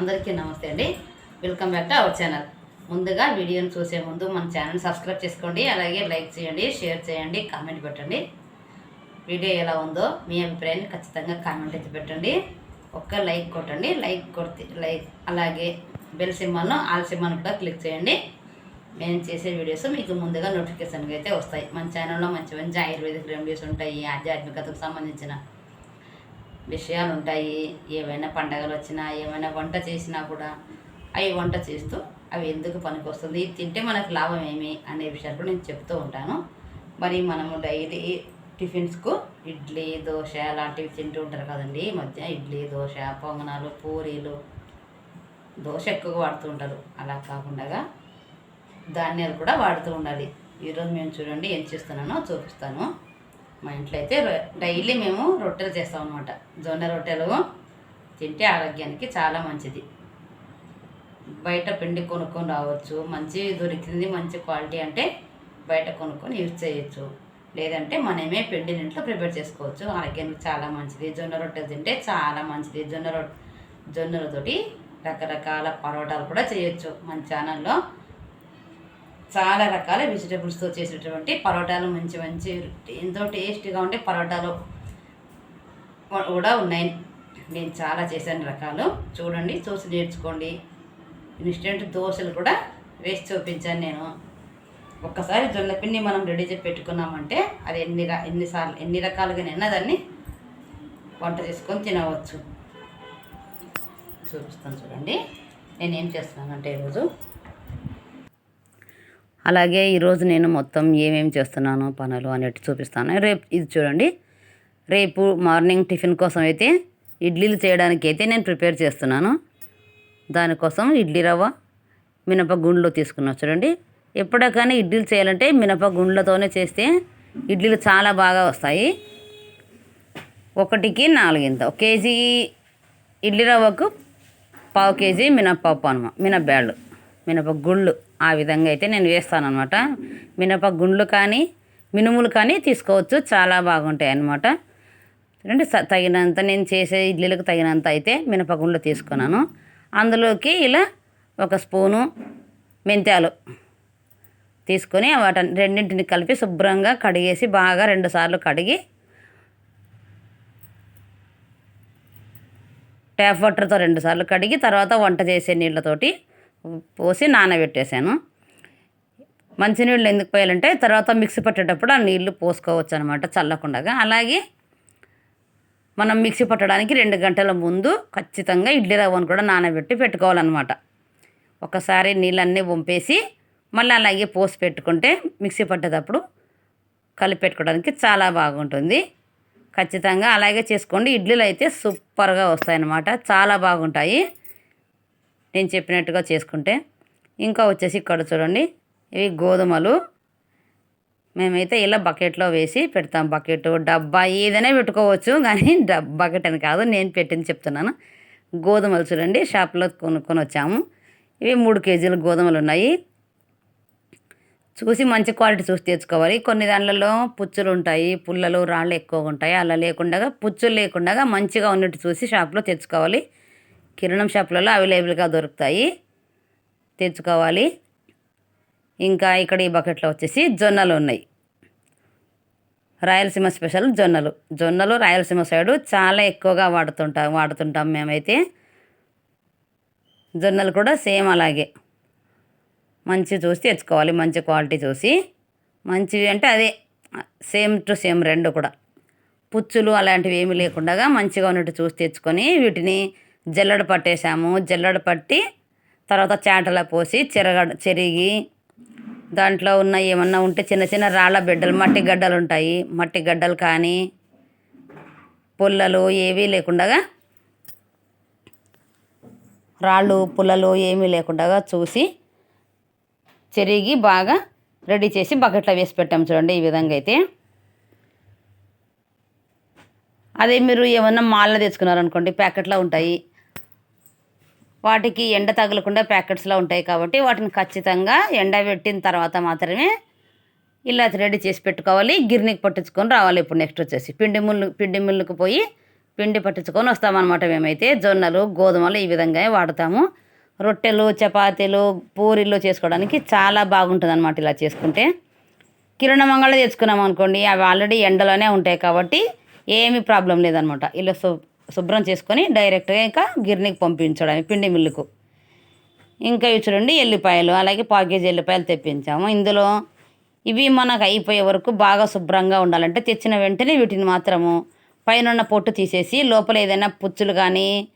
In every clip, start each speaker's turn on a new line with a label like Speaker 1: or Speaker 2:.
Speaker 1: అందరికీ నమస్తే అండి. Welcome back to our channel ముందుగా వీడియోని చూసే ముందు మన ఛానల్ సబ్స్క్రైబ్ చేసుకోండి అలాగే లైక్ చేయండి షేర్ చేయండి కామెంట్ పెట్టండి. వీడియో ఎలా ఉందో మీ అభిప్రాయాన్ని ఖచ్చితంగా కామెంట్ అయితే పెట్టండి. ఒక్క లైక్ కొట్టండి లైక్ కొడితే లైక్ అలాగే బెల్ సింబల్ను ఆల్ సింబల్ను కూడా క్లిక్ చేయండి. మేము చేసే వీడియోస్ మీకు ముందుగా నోటిఫికేషన్గా అయితే వస్తాయి. మన ఛానల్లో మంచి మంచి ఆయుర్వేదిక్ రెమెడీస్ ఉంటాయి ఆధ్యాత్మికతకు సంబంధించిన విషయాలు ఉంటాయి ఏమైనా పండగలు వచ్చినా ఏమైనా వంట చేసినా కూడా అవి వంట చేస్తూ అవి ఎందుకు పనికి వస్తుంది ఇది తింటే మనకు లాభం ఏమి అనే విషయాలు కూడా నేను చెప్తూ ఉంటాను. మరి మనము డైలీ టిఫిన్స్కు ఇడ్లీ దోశ లాంటివి తింటూ ఉంటారు కదండి ఈ మధ్య. ఇడ్లీ దోశ పొంగనాలు పూరీలు దోశ ఎక్కువగా వాడుతూ ఉంటారు. అలా కాకుండా ధాన్యాలు కూడా వాడుతూ ఉండాలి. ఈరోజు మేము చూడండి ఏం చేస్తున్నానో చూపిస్తాను. మా ఇంట్లో అయితే డైలీ మేము రొట్టెలు చేస్తాం అనమాట జొన్న రొట్టెలు తింటే ఆరోగ్యానికి చాలా మంచిది. బయట పిండి కొనుక్కొని రావచ్చు మంచి దొరికింది మంచి క్వాలిటీ అంటే బయట కొనుక్కొని యూజ్ చేయొచ్చు. లేదంటే మనమే పిండిని ఇంట్లో ప్రిపేర్ చేసుకోవచ్చు. ఆరోగ్యానికి చాలా మంచిది. జొన్న రొట్టెలు తింటే చాలా మంచిది. జొన్న రొట్టె జొన్నలతోటి రకరకాల పరోటాలు కూడా చేయొచ్చు. మన ఛానల్లో చాలా రకాల వెజిటేబుల్స్తో చేసినటువంటి పరోటాలు మంచి మంచి ఎంతో టేస్టీగా ఉండే పరోటాలు కూడా ఉన్నాయి. నేను చాలా చేశాను రకాలు. చూడండి చూసి నేర్చుకోండి. ఇన్స్టెంట్ దోశలు కూడా వేసి చూపించాను నేను. ఒక్కసారి జొన్న పిండి మనం రెడీ చేసి పెట్టుకున్నామంటే అది ఎన్ని ఎన్నిసార్లు ఎన్ని రకాలుగా నిన్న దాన్ని వంట చేసుకొని తినవచ్చు. చూపిస్తాను చూడండి. నేనేం చేస్తున్నానంటే ఈరోజు అలాగే ఈరోజు నేను మొత్తం ఏమేమి చేస్తున్నాను పనులు అనేట్టు చూపిస్తాను. రేపు ఇది చూడండి. రేపు మార్నింగ్ టిఫిన్ కోసం అయితే ఇడ్లీలు చేయడానికి అయితే నేను ప్రిపేర్ చేస్తున్నాను. దానికోసం ఇడ్లీ రవ్వ మినపగుండ్లు తీసుకున్నాను చూడండి. ఎప్పుడో కానీ ఇడ్లీలు చేయాలంటే మినపగుండ్లతోనే చేస్తే ఇడ్లీలు చాలా బాగా వస్తాయి. ఒకటికి నాలుగింత. ఒక కేజీ ఇడ్లీ రవ్వకు పావు కేజీ మినప్పప్పు అనమా మినపబ్యాళ్ళు మినప గుళ్ళు ఆ విధంగా అయితే నేను వేస్తాను అనమాట మినపగుండ్లు కానీ మినుములు కానీ తీసుకోవచ్చు. చాలా బాగుంటాయి అన్నమాట. రెండు తగినంత నేను చేసే ఇడ్లీలకు తగినంత అయితే మినపగుండ్లు తీసుకున్నాను. అందులోకి ఇలా ఒక స్పూను మెంతాలు తీసుకొని వాటిని రెండింటిని కలిపి శుభ్రంగా కడిగేసి బాగా రెండు సార్లు కడిగి ట్యాప్ వాటర్తో రెండుసార్లు కడిగి తర్వాత వంట చేసే నీళ్ళతోటి పోసి నానబెట్టేశాను. మంచినీళ్ళు ఎందుకు పోయాలంటే తర్వాత మిక్సీ పట్టేటప్పుడు ఆ నీళ్ళు పోసుకోవచ్చు అనమాట చల్లకుండా అలాగే మనం మిక్సీ పట్టడానికి రెండు గంటల ముందు ఖచ్చితంగా ఇడ్లీ రవ్వను కూడా నానబెట్టి పెట్టుకోవాలన్నమాట ఒకసారి నీళ్ళన్నీ వంపేసి మళ్ళీ అలాగే పోసి పెట్టుకుంటే మిక్సీ పట్టేటప్పుడు కలిపి పెట్టుకోవడానికి చాలా బాగుంటుంది. ఖచ్చితంగా అలాగే చేసుకోండి. ఇడ్లీలు అయితే సూపర్గా వస్తాయన్నమాట చాలా బాగుంటాయి. నేను చెప్పినట్టుగా చేసుకుంటే. ఇంకా వచ్చేసి ఇక్కడ చూడండి ఇవి గోధుమలు. మేమైతే ఇలా బకెట్లో వేసి పెడతాం. బకెట్ డబ్బా ఏదైనా పెట్టుకోవచ్చు కానీ డబ్ బకెట్ అని కాదు నేను పెట్టింది చెప్తున్నాను. గోధుమలు చూడండి షాప్లో కొనుక్కొని వచ్చాము ఇవి మూడు కేజీలు గోధుమలు ఉన్నాయి. చూసి మంచి క్వాలిటీ చూసి తెచ్చుకోవాలి. కొన్ని దాంట్లో పుచ్చులు ఉంటాయి పుల్లలు రాళ్ళు ఎక్కువగా ఉంటాయి. అలా లేకుండా పుచ్చులు లేకుండా మంచిగా ఉన్నట్టు చూసి షాప్లో తెచ్చుకోవాలి. కిరాణం షాపులలో అవైలబుల్గా దొరుకుతాయి. తెచ్చుకోవాలి. ఇంకా ఇక్కడ ఈ బకెట్లో వచ్చేసి జొన్నలు ఉన్నాయి. రాయలసీమ స్పెషల్ జొన్నలు. జొన్నలు రాయలసీమ సైడు చాలా ఎక్కువగా వాడుతుంటాం వాడుతుంటాం మేమైతే. జొన్నలు కూడా సేమ్ అలాగే. మంచి చూసి తెచ్చుకోవాలి. మంచి క్వాలిటీ చూసి. మంచివి అంటే అదే సేమ్ టు సేమ్ రెండు కూడా. పుచ్చులు అలాంటివి ఏమీ లేకుండా మంచిగా ఉన్నట్టు చూసి తెచ్చుకొని వీటిని జల్లెడ పట్టేసాము జల్లెడ పట్టి తర్వాత చాటలో పోసి చెరగ చెరిగి దాంట్లో ఉన్న ఏమన్నా ఉంటే చిన్న చిన్న రాళ్ళ బిడ్డలు మట్టి గడ్డలు ఉంటాయి. మట్టి గడ్డలు కానీ పుల్లలు ఏవీ లేకుండా రాళ్ళు పుల్లలు ఏమీ లేకుండా చూసి చెరిగి బాగా రెడీ చేసి బకెట్లో వేసి పెట్టాం చూడండి ఈ విధంగా అయితే. అదే మీరు ఏమన్నా మాల్లో తెచ్చుకున్నారనుకోండి ప్యాకెట్లో ఉంటాయి. వాటికి ఎండ తగలకుండా ప్యాకెట్స్లో ఉంటాయి కాబట్టి వాటిని ఖచ్చితంగా ఎండబెట్టిన తర్వాత మాత్రమే ఇలా రెడీ చేసి పెట్టుకోవాలి. గిర్నీకి పట్టించుకొని రావాలి ఇప్పుడు నెక్స్ట్ వచ్చేసి. పిండి ముళ్ళు పిండి మిల్లుకు పోయి పిండి పట్టించుకొని వస్తామన్నమాట మేమైతే. జొన్నలు గోధుమలు ఈ విధంగా వాడతాము. రొట్టెలు చపాతీలు పూరీలు చేసుకోవడానికి చాలా బాగుంటుంది అనమాట ఇలా చేసుకుంటే. కిరణమంగళ తెచ్చుకున్నాం అనుకోండి అవి ఆల్రెడీ ఎండలోనే ఉంటాయి కాబట్టి ఏమీ ప్రాబ్లం లేదనమాట ఇలా సో శుభ్రం చేసుకొని డైరెక్ట్గా ఇంకా గిర్నీకి పంపించడం పిండి మిల్లుకు. ఇంకా ఇవి చూడండి ఎల్లిపాయలు అలాగే పావు ఎల్లిపాయలు తెప్పించాము. ఇందులో ఇవి మనకు అయిపోయే వరకు బాగా శుభ్రంగా ఉండాలంటే తెచ్చిన వెంటనే వీటిని మాత్రము పైన ఉన్న పొట్టు తీసేసి లోపల ఏదైనా పుచ్చులు కానీ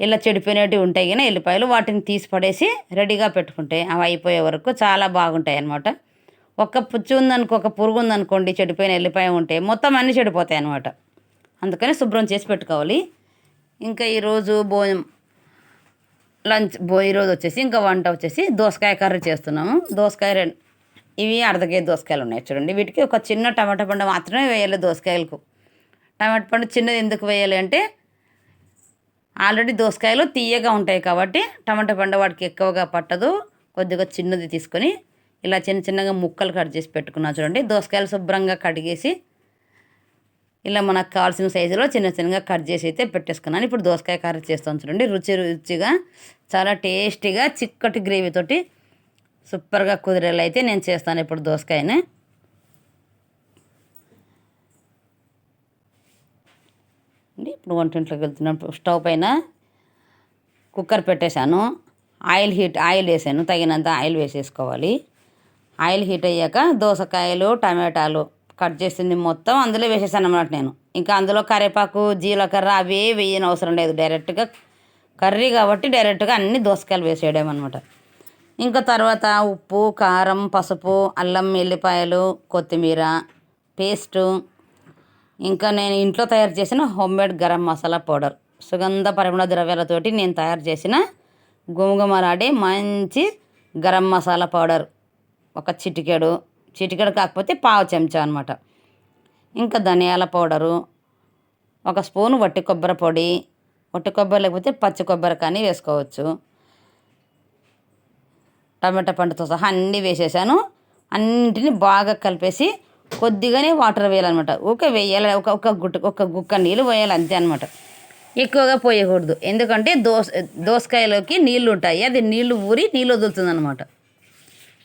Speaker 1: ఇలా చెడిపోయినవి ఉంటాయి కానీ ఎల్లిపాయలు వాటిని తీసి పడేసి రెడీగా పెట్టుకుంటే అవి అయిపోయే వరకు చాలా బాగుంటాయి అన్నమాట. ఒక్క పుచ్చు ఉందనుకో ఒక పురుగు ఉందనుకోండి చెడిపోయిన ఎల్లిపాయ ఉంటే మొత్తం అన్నీ చెడిపోతాయి అన్నమాట. అందుకని శుభ్రం చేసి పెట్టుకోవాలి. ఇంకా ఈరోజు భోజనం లంచ్ బో ఈరోజు వచ్చేసి ఇంకా వంట వచ్చేసి దోసకాయ కర్రీ చేస్తున్నాము. దోసకాయ రెండు ఇవి అర్ధ కేజీ దోసకాయలు ఉన్నాయి చూడండి. వీటికి ఒక చిన్న టమాటా పండు మాత్రమే వేయాలి దోసకాయలకు. టమాటా పండు చిన్నది ఎందుకు వేయాలి అంటే ఆల్రెడీ దోసకాయలు తీయగా ఉంటాయి కాబట్టి టమాటా పండు వాటికి ఎక్కువగా పట్టదు. కొద్దిగా చిన్నది తీసుకొని ఇలా చిన్న చిన్నగా ముక్కలు కట్ చేసి పెట్టుకున్నా చూడండి. దోసకాయలు శుభ్రంగా కడిగేసి ఇలా మనకు కావాల్సిన సైజులో చిన్న చిన్నగా కట్ చేసి అయితే పెట్టేసుకున్నాను. ఇప్పుడు దోసకాయ కర్రీ చేస్తాను చూడండి. రుచి రుచిగా చాలా టేస్టీగా చిక్కటి గ్రేవీతోటి సూపర్గా కుదిరేలా అయితే నేను చేస్తాను ఇప్పుడు దోసకాయని. ఇప్పుడు వంటింట్లోకి వెళ్తున్నాను. స్టవ్ పైన కుక్కర్ పెట్టేశాను. ఆయిల్ హీట్ ఆయిల్ వేసాను. తగినంత ఆయిల్ వేసేసుకోవాలి. ఆయిల్ హీట్ అయ్యాక దోసకాయలు టమాటాలు కట్ చేసింది మొత్తం అందులో వేసేసాను అన్నమాట నేను. ఇంకా అందులో కరివేపాకు జీలకర్ర అవే వేయని అవసరం లేదు. డైరెక్ట్గా కర్రీ కాబట్టి డైరెక్ట్గా అన్ని దోసకాయలు వేసేయడం అనమాట ఇంకా తర్వాత ఉప్పు కారం పసుపు అల్లం ఎల్లిపాయలు కొత్తిమీర పేస్టు. ఇంకా నేను ఇంట్లో తయారు చేసిన హోమ్మేడ్ గరం మసాలా పౌడర్. సుగంధ పరిమళ ద్రవ్యాలతోటి నేను తయారు చేసిన గుమగుమలాడే మంచి గరం మసాలా పౌడర్. ఒక చిటికెడు చిటికెడు కాకపోతే పావు చెంచా అనమాట ఇంకా ధనియాల పౌడరు ఒక స్పూను వట్టి కొబ్బరి పొడి వట్టి కొబ్బరి లేకపోతే పచ్చి కొబ్బరి కానీ వేసుకోవచ్చు. టమాటా పండుతో సహా అన్నీ వేసేసాను. అన్నింటిని బాగా కలిపేసి కొద్దిగానే వాటర్ వేయాలన్నమాట. ఊకే వేయాలి ఒక ఒక గుట్ట ఒక గుక్క నీళ్ళు వేయాలి అంతే అనమాట ఎక్కువగా పోయకూడదు. ఎందుకంటే దోస దోసకాయలోకి నీళ్ళు ఉంటాయి. అది నీళ్ళు ఊరి నీళ్ళు వదులుతుంది అనమాట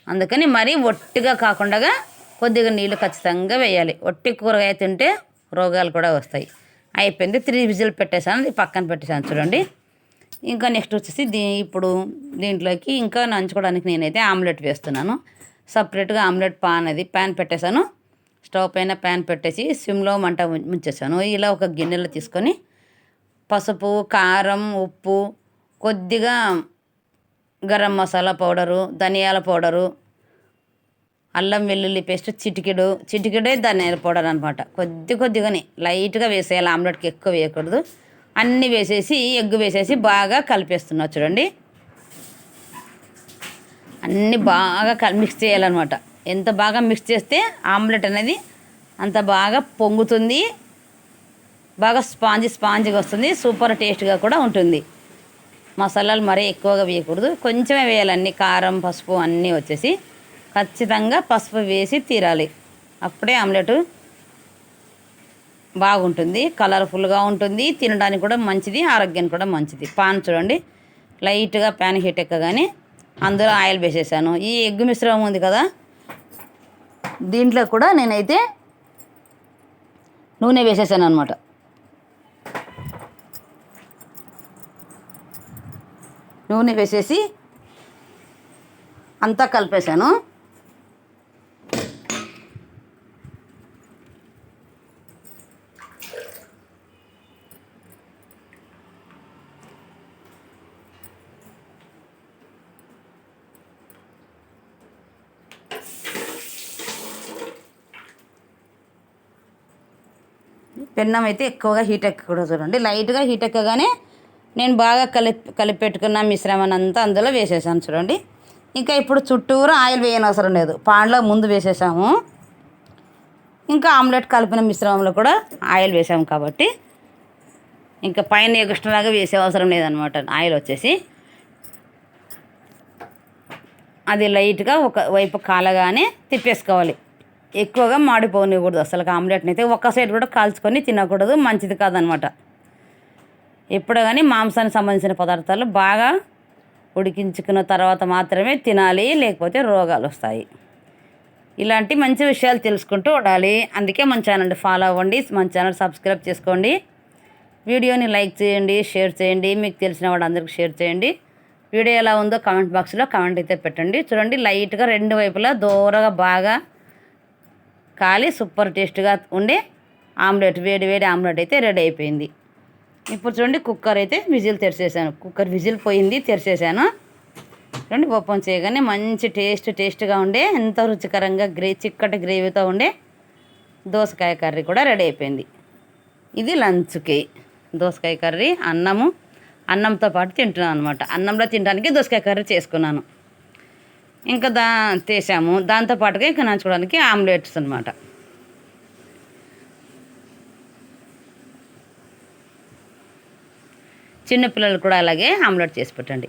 Speaker 1: అందుకని మరీ ఒట్టిగా కాకుండా కొద్దిగా నీళ్ళు ఖచ్చితంగా వేయాలి. ఒట్టి కూరగాయ తింటే రోగాలు కూడా వస్తాయి. అయిపోయింది. త్రీ విజిల్ పెట్టేశాను. పక్కన పెట్టేశాను చూడండి. ఇంకా నెక్స్ట్ వచ్చేసి దీ ఇప్పుడు దీంట్లోకి ఇంకా నంచుకోవడానికి నేనైతే ఆమ్లెట్ వేస్తున్నాను. సపరేట్గా ఆమ్లెట్ పాన్ అది ప్యాన్ పెట్టేశాను. స్టవ్ పైన ప్యాన్ పెట్టేసి సిమ్లో మంట ముంచేశాను. ఇలా ఒక గిన్నెలో తీసుకొని పసుపు కారం ఉప్పు కొద్దిగా గరం మసాలా పౌడరు ధనియాల పౌడరు అల్లం వెల్లుల్లి పేస్ట్ చిటికెడు. చిటికెడే ధనియాల పౌడర్ అనమాట కొద్ది కొద్దిగానే లైట్గా వేసేయాలి. ఆమ్లెట్కి ఎక్కువ వేయకూడదు. అన్నీ వేసేసి ఎగ్గు వేసేసి బాగా కలిపేస్తున్నా చూడండి. అన్నీ బాగా కల్ మిక్స్ చేయాలన్నమాట. ఎంత బాగా మిక్స్ చేస్తే ఆమ్లెట్ అనేది అంత బాగా పొంగుతుంది. బాగా స్పాంజ్ స్పాంజ్గా వస్తుంది. సూపర్ టేస్ట్గా కూడా ఉంటుంది. మసాలాలు మరీ ఎక్కువగా వేయకూడదు. కొంచెమే వేయాలి అన్ని కారం పసుపు అన్నీ వచ్చేసి. ఖచ్చితంగా పసుపు వేసి తీరాలి. అప్పుడే ఆమ్లెట్ బాగుంటుంది కలర్ఫుల్గా ఉంటుంది. తినడానికి కూడా మంచిది ఆరోగ్యానికి కూడా మంచిది. పాన్ చూడండి లైట్గా ప్యాన్ హీట్ ఎక్కగానే అందులో ఆయిల్ వేసేసాను. ఈ ఎగ్ మిశ్రమం ఉంది కదా దీంట్లో కూడా నేనైతే నూనె వేసేసాను అనమాట నూనె వేసేసి అంతా కలిపేశాను. పెన్నం అయితే ఎక్కువగా హీట్ ఎక్కకూడదు చూడండి. లైట్గా హీట్ ఎక్కగానే నేను బాగా కలిపి కలిపి పెట్టుకున్న మిశ్రమాన్ని అంతా అందులో వేసేసాను చూడండి. ఇంకా ఇప్పుడు చుట్టూరు ఆయిల్ వేయని అవసరం లేదు. పాన్లో ముందు వేసేసాము. ఇంకా ఆమ్లెట్ కలిపిన మిశ్రమంలో కూడా ఆయిల్ వేసాము కాబట్టి ఇంకా పైన ఎగుష్టలాగా వేసే అవసరం లేదనమాట. ఆయిల్ వచ్చేసి అది లైట్గా ఒక వైపు కాలగానే తిప్పేసుకోవాలి. ఎక్కువగా మాడిపోనివ్వకూడదు అసలు ఆమ్లెట్ని అయితే ఒక్క సైడ్ కూడా కాల్చుకొని తినకూడదు. మంచిది కాదనమాట. ఎప్పుడో కానీ మాంసానికి సంబంధించిన పదార్థాలు బాగా ఉడికించుకున్న తర్వాత మాత్రమే తినాలి లేకపోతే రోగాలు వస్తాయి. ఇలాంటి మంచి విషయాలు తెలుసుకుంటూ ఉండాలి. అందుకే మన ఛానల్ ఫాలో అవ్వండి మన ఛానల్ సబ్స్క్రైబ్ చేసుకోండి. వీడియోని లైక్ చేయండి షేర్ చేయండి మీకు తెలిసిన వాళ్ళందరికీ షేర్ చేయండి. వీడియో ఎలా ఉందో కామెంట్ బాక్స్లో కామెంట్ అయితే పెట్టండి. చూడండి లైట్గా రెండు వైపులా దూరగా బాగా కాలి సూపర్ టేస్ట్గా ఉండే ఆమ్లెట్ వేడి వేడి ఆమ్లెట్ అయితే రెడీ అయిపోయింది. ఇప్పుడు చూడండి కుక్కర్ అయితే విజిల్ తెరిచేసాను. కుక్కర్ విజిల్ పోయింది తెరిచేసాను. చూడండి ఓపెన్ చేయగానే మంచి టేస్ట్ టేస్ట్గా ఉండే ఎంతో రుచికరంగా గ్రే చిక్కటి గ్రేవీతో ఉండే దోసకాయ కర్రీ కూడా రెడీ అయిపోయింది. ఇది లంచ్కి దోసకాయ కర్రీ అన్నము అన్నంతో పాటు తింటున్నాను అనమాట అన్నంలో తినడానికి దోసకాయ కర్రీ చేసుకున్నాను. ఇంకా దా తీసాము. దాంతోపాటుగా ఇంకా నంచుకోవడానికి ఆమ్లెట్స్ అనమాట చిన్నపిల్లలు కూడా అలాగే ఆమ్లెట్ చేసి పెట్టండి.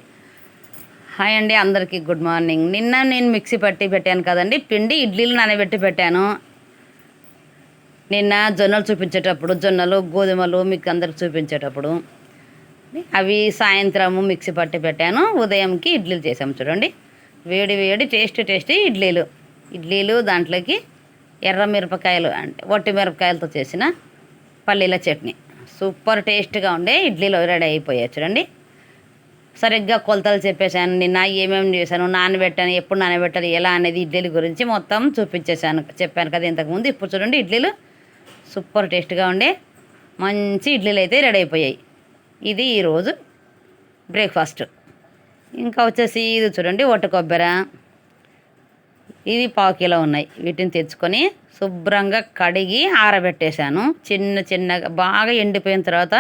Speaker 1: హాయ్ అండి అందరికీ గుడ్ మార్నింగ్. నిన్న నేను మిక్సీ పట్టి పెట్టాను కదండి పిండి ఇడ్లీలు నానబెట్టి పెట్టాను. నిన్న జొన్నలు చూపించేటప్పుడు జొన్నలు గోధుమలు మీకు అందరికి చూపించేటప్పుడు అవి సాయంత్రము మిక్సీ పట్టి పెట్టాను. ఉదయంకి ఇడ్లీలు చేసాము చూడండి. వేడి వేడి టేస్ట్ టేస్టీ ఇడ్లీలు. ఇడ్లీలు దాంట్లోకి ఎర్ర మిరపకాయలు అంటే వట్టి మిరపకాయలతో చేసిన పల్లీల చట్నీ. సూపర్ టేస్ట్గా ఉండే ఇడ్లీలు రెడీ అయిపోయాయి. చూడండి. సరిగ్గా కొలతలు చెప్పేశాను. నిన్న ఏమేమి చేశాను నానబెట్టాను ఎప్పుడు నానబెట్టాలి ఎలా అనేది ఇడ్లీల గురించి మొత్తం చూపించేశాను. చెప్పాను కదా ఇంతకుముందు. ఇప్పుడు చూడండి ఇడ్లీలు సూపర్ టేస్ట్గా ఉండే మంచి ఇడ్లీలు అయితే రెడీ అయిపోయాయి. ఇది ఈరోజు బ్రేక్ఫాస్ట్. ఇంకా వచ్చేసి ఇది చూడండి ఒట్టు కొబ్బరి. ఇవి పావు కిలో ఉన్నాయి. వీటిని తెచ్చుకొని శుభ్రంగా కడిగి ఆరబెట్టేశాను. చిన్న చిన్నగా బాగా ఎండిపోయిన తర్వాత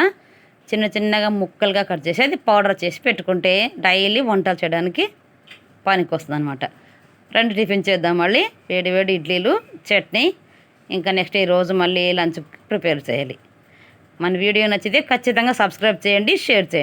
Speaker 1: చిన్న చిన్నగా ముక్కలుగా కట్ చేసి అది పౌడర్ చేసి పెట్టుకుంటే డైలీ వంటలు చేయడానికి పనికి వస్తుంది అనమాట రెండు టిఫిన్ చేద్దాం మళ్ళీ. వేడి వేడి ఇడ్లీలు చట్నీ. ఇంకా నెక్స్ట్ ఈరోజు మళ్ళీ లంచ్ ప్రిపేర్ చేయాలి. మన వీడియో నచ్చితే ఖచ్చితంగా సబ్స్క్రైబ్ చేయండి షేర్ చేయండి.